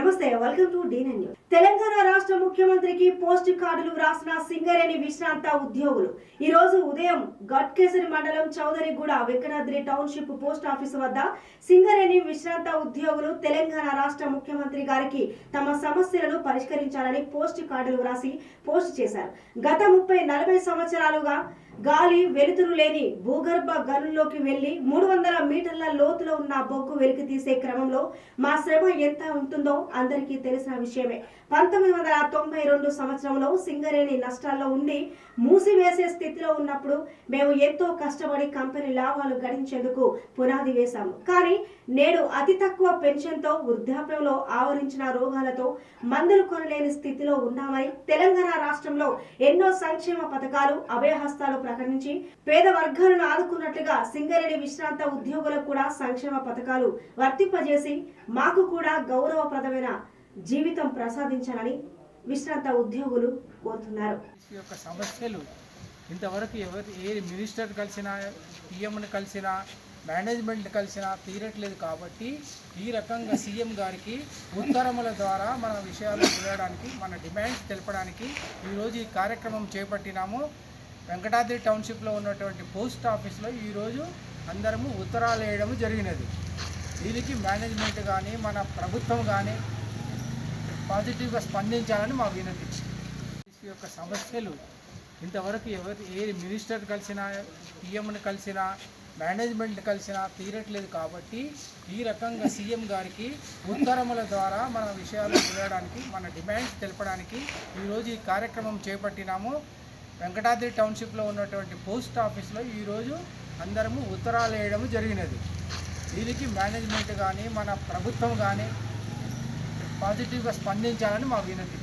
నమస్తే welcome to news Telangana రాష్ట్ర ముఖ్యమంత్రికి పోస్ట్ కార్డులు వ్రాసిన సింగరేణి విశ్రాంత ఉద్యోగులు. ఈ రోజు ఉదయం గట్కేసరి మండలం Chowdariguda Venkatadri township post office వద్ద సింగరేణి విశ్రాంత ఉద్యోగులు తెలంగాణ రాష్ట్ర ముఖ్యమంత్రి గారికి తమ సమస్యలను పరిష్కరించాలని పోస్ట్ కార్డులు వ్రాసి పోస్ట్ చేశారు. గత ముప్పై నలభై సంవత్సరాలుగా గాలి వెలుతురు లేని భూగర్భ గనుల్లోకి వెళ్ళి మూడు వందల మీటర్ల లోతులో ఉన్న బొగ్గు వెలికి తీసే క్రమంలో మా శ్రమ ఎంత ఉంటుందో అందరికీ తెలిసిన విషయమే. పంతొమ్మిది వందల తొంభై రెండు సంవత్సరంలో సింగరేణి నష్టాల్లో ఉండి మూసివేసే స్థితిలో ఉన్నప్పుడు మేము ఎంతో కష్టపడి కంపెనీ లాభాలు గడించేందుకు పునాది వేశాము. కానీ నేడు అతి తక్కువ పెన్షన్తో వృద్ధాప్యంలో ఆవరించిన రోగాలతో మందులు కొనలేని స్థితిలో ఉన్నామని తెలంగాణ రాష్ట్రంలో ఎన్నో సంక్షేమ పథకాలు అభయహస్తాలు ప్రకటించి పేద వర్గాలను ఆదుకున్నట్లుగా సింగరేణి విశ్రాంత ఉద్యోగులకు కూడా సంక్షేమ పథకాలు వర్తింపజేసి మాకు కూడా గౌరవప్రదమైన జీవితం ప్రసాదించాలని విశ్రాంత ఉద్యోగులు కోరుతున్నారు. ఈ యొక్క సమస్యలు ఇంతవరకు ఎవరు ఏ మినిస్టర్ కలిసినా పిఎంని కలిసినా మేనేజ్మెంట్ కలిసినా తీరట్లేదు కాబట్టి ఈ రకంగా సీఎం గారికి ఉత్తరముల ద్వారా మన విషయాలు తెలియడానికి మన డిమాండ్స్ తెలపడానికి ఈరోజు ఈ కార్యక్రమం చేపట్టినాము. వెంకటాద్రి టౌన్షిప్లో ఉన్నటువంటి పోస్ట్ ఆఫీస్లో ఈరోజు అందరము ఉత్తరాలు వేయడం జరిగినది. దీనికి మేనేజ్మెంట్ కానీ మన ప్రభుత్వం కానీ పాజిటివ్గా స్పందించాలని మా వినతి యొక్క సమస్యలు ఇంతవరకు ఎవరు ఏ మినిస్టర్ కలిసినా పిఎంని కలిసినా మేనేజ్మెంట్ కలిసినా తీరట్లేదు కాబట్టి ఈ రకంగా సీఎం గారికి ఉత్తరముల ద్వారా మన విషయాలు తెలియడానికి మన డిమాండ్స్ తెలపడానికి ఈరోజు ఈ కార్యక్రమం చేపట్టినాము. వెంకటాద్రి టౌన్షిప్లో ఉన్నటువంటి పోస్ట్ ఆఫీస్లో ఈరోజు అందరము ఉత్తరాలు వేయడం జరిగినది. దీనికి మేనేజ్మెంట్ కానీ మన ప్రభుత్వం కానీ పాజిటివ్గా స్పందించాలని మా వినతి